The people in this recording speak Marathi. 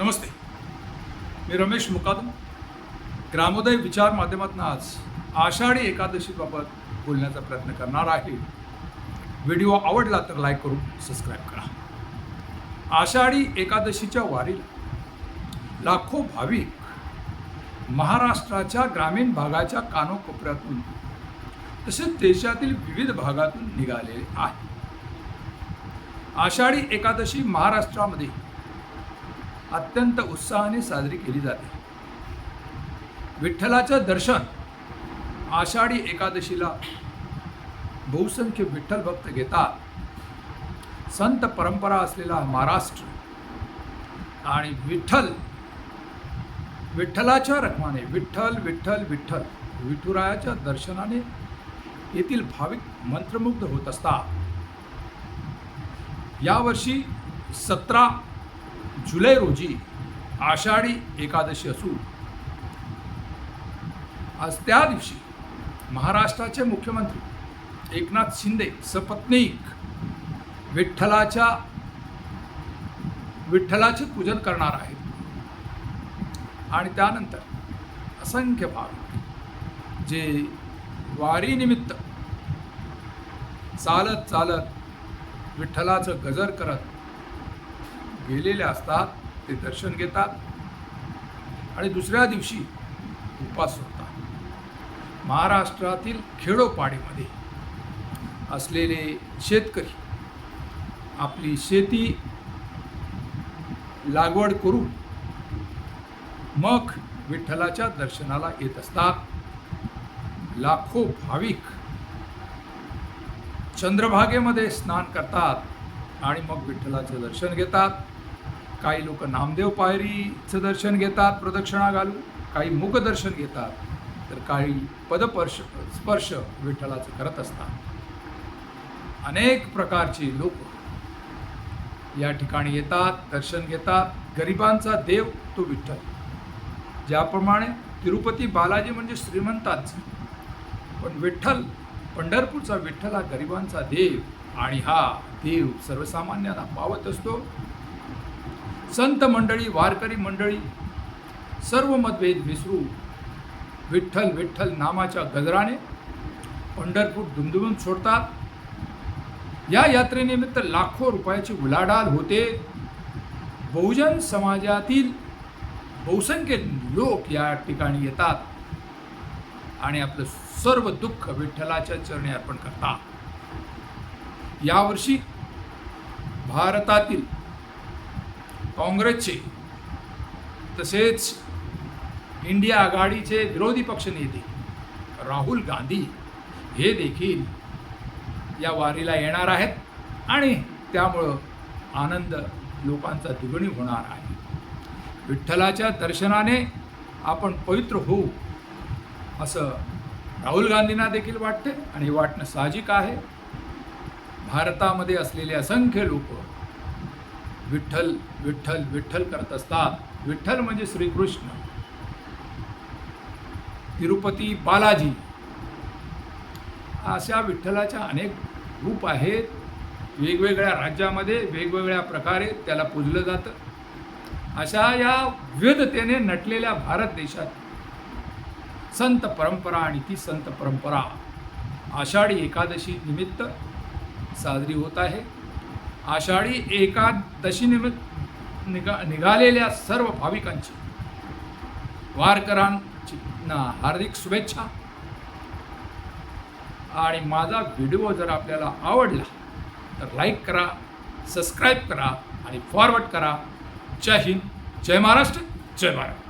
नमस्ते. मी रमेश मुकादम. ग्रामोदय विचार माध्यमातून आज आषाढी एकादशीबाबत बोलण्याचा प्रयत्न करणार आहे. व्हिडिओ आवडला तर लाईक करून सबस्क्राईब करा. आषाढी एकादशीच्या वारीला लाखो भाविक महाराष्ट्राच्या ग्रामीण भागाच्या कानोकोपऱ्यातून तसेच देशातील विविध भागातून निघालेले आहे आषाढी एकादशी महाराष्ट्रामध्ये अत्यंत उत्साहाने साजरी केली जाते. विठ्ठलाचं दर्शन आषाढी एकादशीला बहुसंख्य विठ्ठल भक्त घेतात. संत परंपरा असलेला महाराष्ट्र आणि विठ्ठल विठ्ठलाच्या रखमाने विठ्ठल विठ्ठल विठ्ठल विठुरायाच्या दर्शनाने येथील भाविक मंत्रमुग्ध होत असतात. यावर्षी सतरा जुलै रोजी आषाढी एकादशी असून आज त्या दिवशी महाराष्ट्राचे मुख्यमंत्री एकनाथ शिंदे सपत्नीक विठ्ठलाच्या विठ्ठलाचे पूजन करणार आहेत. आणि त्यानंतर असंख्य भाविक जे वारीनिमित्त चालत चालत विठ्ठलाचं गजर करत गेलेले असतात ते दर्शन घेतात आणि दुसऱ्या दिवशी उपास होतात महाराष्ट्रातील खेडोपाडीमध्ये असलेले शेतकरी आपली शेती लागवड करून मग विठ्ठलाच्या दर्शनाला येत असतात. लाखो भाविक चंद्रभागेमध्ये स्नान करतात आणि मग विठ्ठलाचं दर्शन घेतात. काही लोक नामदेव पायरीचं दर्शन घेतात प्रदक्षिणा घालून काही मुखदर्शन घेतात तर काही पदपर्श स्पर्श विठ्ठलाचं करत असतात. अनेक प्रकारची लोक या ठिकाणी येतात दर्शन घेतात. गरिबांचा देव तो विठ्ठल. ज्याप्रमाणे तिरुपती बालाजी म्हणजे श्रीमंतांचा. पण विठ्ठल पंढरपूरचा विठ्ठल हा गरिबांचा देव आणि हा देव सर्वसामान्यांना पावत असतो. संत मंडळी वारकरी मंडळी सर्व मतभेद विसरू विठ्ठल विठ्ठल नामाच्या गजराने पंढरपूर दुमदुमून सोडतात. या यात्रेनिमित्त लाखो रुपयाची उलाढाल होते. बहुजन समाजातील बहुसंख्य लोक या ठिकाणी येतात आणि आपलं सर्व दुःख विठ्ठलाच्या चरणी अर्पण करतात. यावर्षी भारतातील काँग्रेसचे तसेच इंडिया आघाडीचे विरोधी पक्षनेते राहुल गांधी हे देखील या वारीला येणार आहेत आणि त्यामुळं आनंद लोकांचा दुगणी होणार आहे. विठ्ठलाच्या दर्शनाने आपण पवित्र होऊ असं राहुल गांधींना देखील वाटते आणि हे वाटणं साहजिक आहे. भारतामध्ये असलेले असंख्य लोक विठ्ठल विठ्ठल विठ्ठल करत असतात. विठ्ठल म्हणजे श्रीकृष्ण. तिरुपती बालाजी. अशा विठ्ठलाच्या अनेक रूप आहेत. वेगवेगळ्या राज्यामध्ये वेगवेगळ्या प्रकारे त्याला पूजलं जातं. अशा या विविधतेने नटलेल्या भारत देशात संत परंपरा आणि ती संत परंपरा आषाढी एकादशी निमित्त साजरी होत आहे. आषाढी एकादशी निमित्त निघा निघालेल्या सर्व भाविकांची वारकरांची ना हार्दिक शुभेच्छा. आणि माझा व्हिडिओ जर आपल्याला आवडला तर लाईक करा सबस्क्राईब करा आणि फॉरवर्ड करा. जय हिंद जय महाराष्ट्र जय भारत.